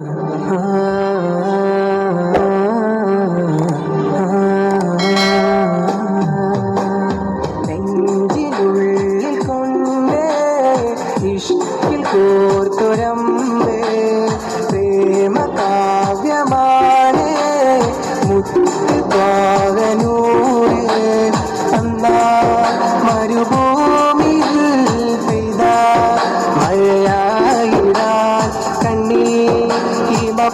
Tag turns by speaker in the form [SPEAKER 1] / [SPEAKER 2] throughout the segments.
[SPEAKER 1] നെഞ്ചിനുള്ളിൽ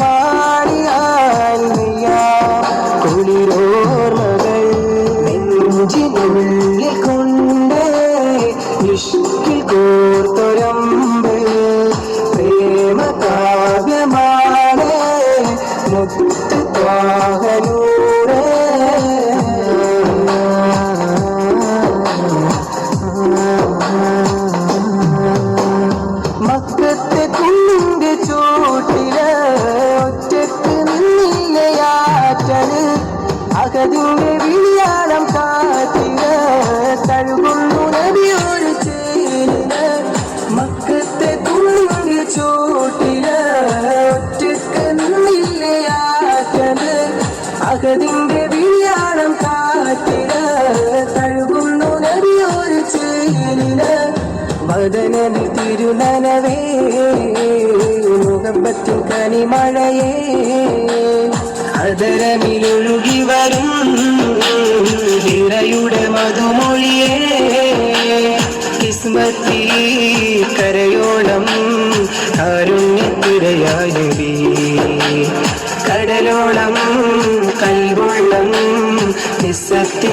[SPEAKER 1] പാടിയാൽ കുളിരോർമകൾ നെഞ്ചിനുള്ളിൽ കൊണ്ട്. ഇഷ്കിൽ കോർത്തൊരമ്പ് പ്രേമ കാവ്യമാണ് മുത്ത് അകതിന്റെ വിളിയാളം മുഖപ്പത്തിൻ കനിമഴയേ അതരമിലൊഴു ഹിറയുടെ മധുമൊഴിയേ കിസ്മത്തി കരയോളം കാരുണ്യത്തിരയായി കടലോളം കൽവെള്ളം നിസ്സത്തി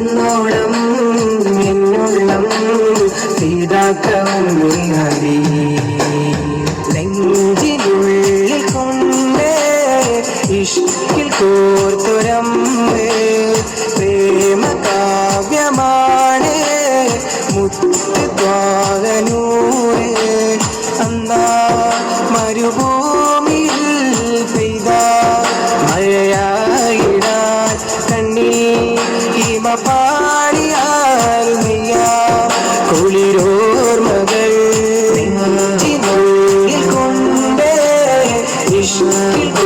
[SPEAKER 1] ഇന്നോളം എന്നുള്ളം സീതാക്കം ഇഷ്കിൽ